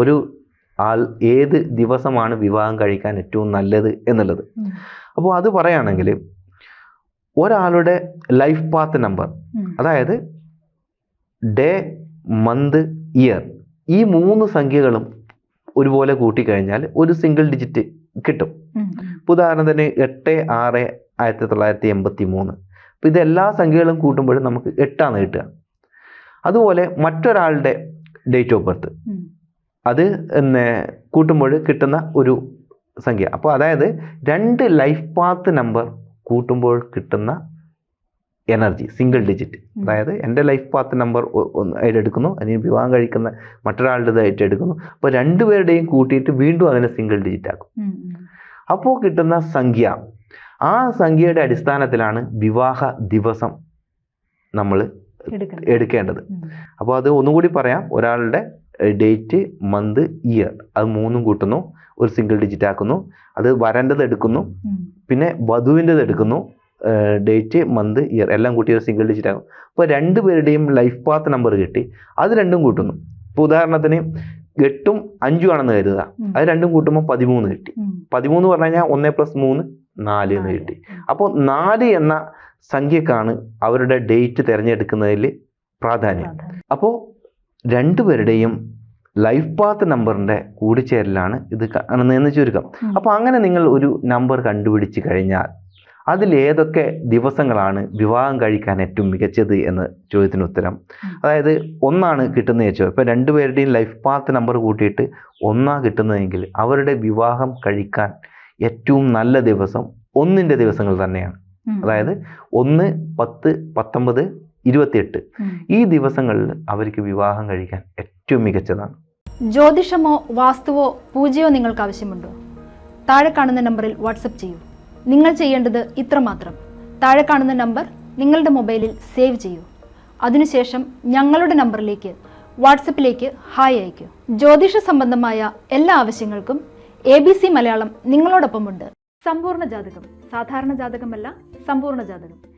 ഒരു ആൾ ഏത് ദിവസമാണ് വിവാഹം കഴിക്കാൻ ഏറ്റവും നല്ലത് എന്നുള്ളത്. അപ്പോൾ അത് പറയുകയാണെങ്കിൽ ഒരാളുടെ ലൈഫ് പാത്ത് നമ്പർ അതായത് ഡേ മന്ത് ഇയർ ഈ മൂന്ന് സംഖ്യകളും ഒരുപോലെ കൂട്ടിക്കഴിഞ്ഞാൽ ഒരു സിംഗിൾ ഡിജിറ്റ് കിട്ടും. ഇപ്പോൾ ഉദാഹരണത്തിന് എട്ട് ആറ് ആയിരത്തി തൊള്ളായിരത്തി എൺപത്തി മൂന്ന് അപ്പോൾ ഇതെല്ലാ സംഖ്യകളും കൂട്ടുമ്പോഴും നമുക്ക് എട്ടാണ് കിട്ടുക. അതുപോലെ മറ്റൊരാളുടെ ഡേറ്റ് ഓഫ് ബർത്ത്. അത് പിന്നെ കൂട്ടുമ്പോൾ കിട്ടുന്ന ഒരു സംഖ്യ. അപ്പോൾ അതായത് രണ്ട് ലൈഫ് പാത്ത് നമ്പർ കൂട്ടുമ്പോൾ കിട്ടുന്ന എനർജി സിംഗിൾ ഡിജിറ്റ് അതായത് എന്റെ ലൈഫ് പാത്ത് നമ്പർ ആയിട്ട് എടുക്കുന്നു അതിന് വിവാഹം കഴിക്കുന്ന മറ്റൊരാളുടേതായിട്ട് എടുക്കുന്നു അപ്പോൾ രണ്ടുപേരുടെയും കൂട്ടിയിട്ട് വീണ്ടും അതിനെ സിംഗിൾ ഡിജിറ്റ് ആക്കും. അപ്പോൾ കിട്ടുന്ന സംഖ്യ. ആ സംഖ്യയുടെ അടിസ്ഥാനത്തിലാണ് വിവാഹ ദിവസം നമ്മൾ എടുക്കേണ്ടത്. അപ്പോൾ അത് ഒന്നുകൂടി പറയാം. ഒരാളുടെ ഡേറ്റ് മന്ത് ഇയർ അത് മൂന്നും കൂട്ടുന്നു. ഒരു സിംഗിൾ ഡിജിറ്റ് ആക്കുന്നു. അത് വരേണ്ടത് എടുക്കുന്നു. പിന്നെ വധുവിന്റെത് എടുക്കുന്നു. ഡേറ്റ് മന്ത് ഇയർ എല്ലാം കൂട്ടി ഒരു സിംഗിൾ ഡിജിറ്റ് ആകും അപ്പോൾ രണ്ട് പേരുടെയും ലൈഫ് പാത്ത് നമ്പർ കിട്ടി. അത് രണ്ടും കൂട്ടുന്നു. ഇപ്പോൾ ഉദാഹരണത്തിന് എട്ടും അഞ്ചും ആണെന്ന് കരുതുക. അത് രണ്ടും കൂട്ടുമ്പോൾ പതിമൂന്ന് കിട്ടി. പതിമൂന്ന് പറഞ്ഞു കഴിഞ്ഞാൽ ഒന്ന് പ്ലസ് മൂന്ന് നാല് എന്ന് കിട്ടി. അപ്പോൾ നാല് എന്ന സംഖ്യക്കാണ് അവരുടെ ഡേറ്റ് തിരഞ്ഞെടുക്കുന്നതിൽ പ്രാധാന്യം. അപ്പോൾ രണ്ടുപേരുടെയും ലൈഫ് പാത്ത് നമ്പറിന്റെ കൂടിച്ചേരലാണ് ഇത് കാണുന്നതെന്ന് ചുരുക്കം. അപ്പോൾ അങ്ങനെ നിങ്ങൾ ഒരു നമ്പർ കണ്ടുപിടിച്ച് കഴിഞ്ഞാൽ അതിലേതൊക്കെ ദിവസങ്ങളാണ് വിവാഹം കഴിക്കാൻ ഏറ്റവും മികച്ചത് എന്ന് ചോദ്യത്തിന് ഉത്തരം. അതായത് ഒന്നാണ് കിട്ടുന്നത് വെച്ചോ ഇപ്പോൾ രണ്ടുപേരുടെയും ലൈഫ് പാത്ത് നമ്പർ കൂട്ടിയിട്ട് ഒന്നാണ് കിട്ടുന്നതെങ്കിൽ അവരുടെ വിവാഹം കഴിക്കാൻ ഏറ്റവും നല്ല ദിവസം ഒന്നിന്റെ ദിവസങ്ങൾ തന്നെയാണ്. അതായത് ഒന്ന് പത്ത് പത്തൊമ്പത് ഇരുപത്തിയെട്ട്. ഈ ദിവസങ്ങളിൽ അവർക്ക് വിവാഹം കഴിക്കാൻ ഏറ്റവും മികച്ചതാണ്. ജ്യോതിഷമോ വാസ്തുവോ പൂജയോ നിങ്ങൾക്ക് ആവശ്യമുണ്ടോ? താഴെ കാണുന്ന നമ്പറിൽ വാട്സപ്പ് ചെയ്യൂ. നിങ്ങൾ ചെയ്യേണ്ടത് ഇത്രമാത്രം താഴെ കാണുന്ന നമ്പർ നിങ്ങളുടെ മൊബൈലിൽ സേവ് ചെയ്യൂ. അതിനുശേഷം ഞങ്ങളുടെ നമ്പറിലേക്ക് വാട്സപ്പിലേക്ക് ഹായ് അയയ്ക്കൂ. ജ്യോതിഷ സംബന്ധമായ എല്ലാ ആവശ്യങ്ങൾക്കും എ ബി സി മലയാളം നിങ്ങളോടൊപ്പമുണ്ട്. സമ്പൂർണ ജാതകം. സാധാരണ ജാതകമല്ല സമ്പൂർണ ജാതകം.